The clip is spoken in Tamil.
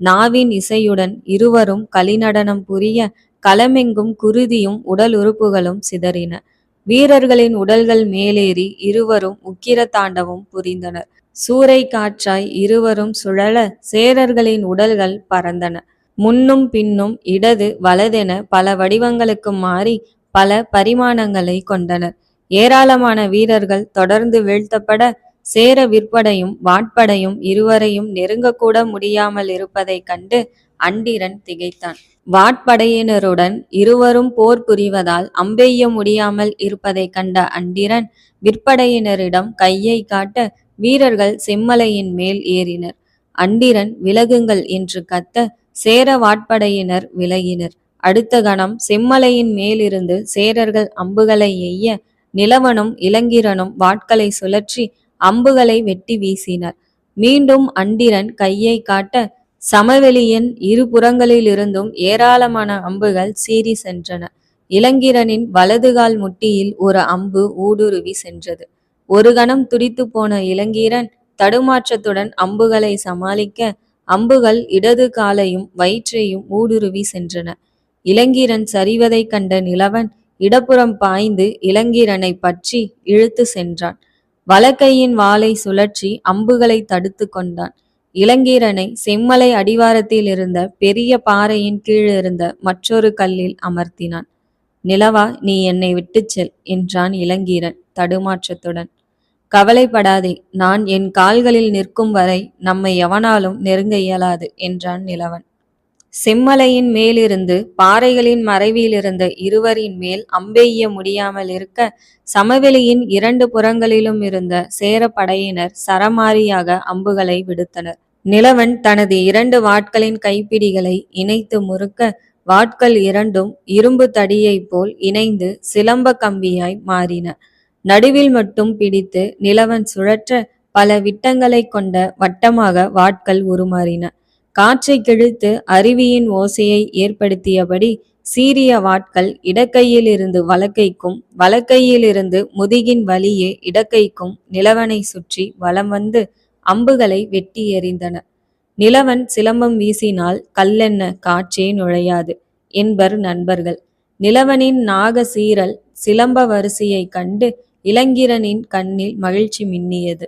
நாவின் இசையுடன் இருவரும் கலிநடனம் புரிய களமெங்கும் குருதியும் உடல் உறுப்புகளும் சிதறின. வீரர்களின் உடல்கள் மேலேறி இருவரும் உக்கிர தாண்டவும் புரிந்தனர். சூறை காற்றாய் இருவரும் சுழல சேரர்களின் உடல்கள் பறந்தன. முன்னும் பின்னும் இடது வலதென பல வடிவங்களுக்கு மாறி பல பரிமாணங்களை கொண்டனர். ஏராளமான வீரர்கள் தொடர்ந்து வீழ்த்தப்பட சேர விற்படையும் வாட்படையும் இருவரையும் நெருங்கக்கூட முடியாமல் இருப்பதைக் கண்டு அண்டிரன் திகைத்தான். வாட்படையினருடன் இருவரும் போர் புரிவதால் அம்பெய்ய முடியாமல் இருப்பதைக் கண்ட அண்டிரன் விற்படையினரிடம் கையை காட்ட வீரர்கள் செம்மலையின் மேல் ஏறினர். அண்டிரன் விலகுங்கள் என்று கத்த சேர வாட்படையினர் விலகினர். அடுத்த கணம் செம்மலையின் மேலிருந்து சேரர்கள் அம்புகளை எய்ய நிலவனும் இளங்கிரனும் வாட்களை சுழற்றி அம்புகளை வெட்டி வீசினர். மீண்டும் அண்டிரன் கையை காட்ட சமவெளியின் இருபுறங்களிலிருந்தும் ஏராளமான அம்புகள் சீறி சென்றன. இளங்கிரனின் வலதுகால் முட்டியில் ஒரு அம்பு ஊடுருவி சென்றது. ஒரு கணம் துடித்து போன இளங்கீரன் தடுமாற்றத்துடன் அம்புகளை சமாளிக்க அம்புகள் இடது காலையும் வயிற்றையும் ஊடுருவி சென்றன. இளங்கீரன் சரிவதைக் கண்ட நிலவன் இடப்புறம் பாய்ந்து இளங்கீரனை பற்றி இழுத்து சென்றான். வலக்கையின் வாளை சுழற்றி அம்புகளை தடுத்து கொண்டான். இளங்கீரனை செம்மலை அடிவாரத்தில் இருந்த பெரிய பாறையின் கீழிருந்த மற்றொரு கல்லில் அமர்த்தினான். நிலவா நீ என்னை விட்டுச் செல் என்றான் இளங்கீரன் தடுமாற்றத்துடன். கவலைப்படாதே நான் என் கால்களில் நிற்கும் வரை நம்மை எவனாலும் நெருங்க இயலாது என்றான் நிலவன். செம்மலையின் மேலிருந்து பாறைகளின் மறைவிலிருந்த இருவரின் மேல் அம்பெய்ய முடியாமல் இருக்க சமவெளியின் இரண்டு புறங்களிலும் இருந்த சேர படையினர் சரமாரியாக அம்புகளை விடுத்தனர். நிலவன் தனது இரண்டு வாட்களின் கைப்பிடிகளை இணைத்து முறுக்க வாட்கள் இரண்டும் இரும்பு தடியைப் போல் இணைந்து சிலம்ப கம்பியாய் மாறின. நடுவில் மட்டும் பிடித்து நிலவன் சுழற்ற பல விட்டங்களைக் கொண்ட வட்டமாக வாட்கள் உருமாறின. காற்றை கிழித்து அருவியின் ஓசையை ஏற்படுத்தியபடி சீரிய வாட்கள் இடக்கையிலிருந்து வலக்கைக்கும் வலக்கையிலிருந்து முதுகின் வழியே இடக்கைக்கும் நிலவனை சுற்றி வலம் வந்து அம்புகளை வெட்டி எறிந்தன. நிலவன் சிலம்பம் வீசினால் கல்லென்ன காற்றே நுழையாது என்பர் நண்பர்கள். நிலவனின் நாக சீரல் சிலம்ப வரிசையைக் கண்டு இளங்கிரனின் கண்ணில் மகிழ்ச்சி மின்னியது.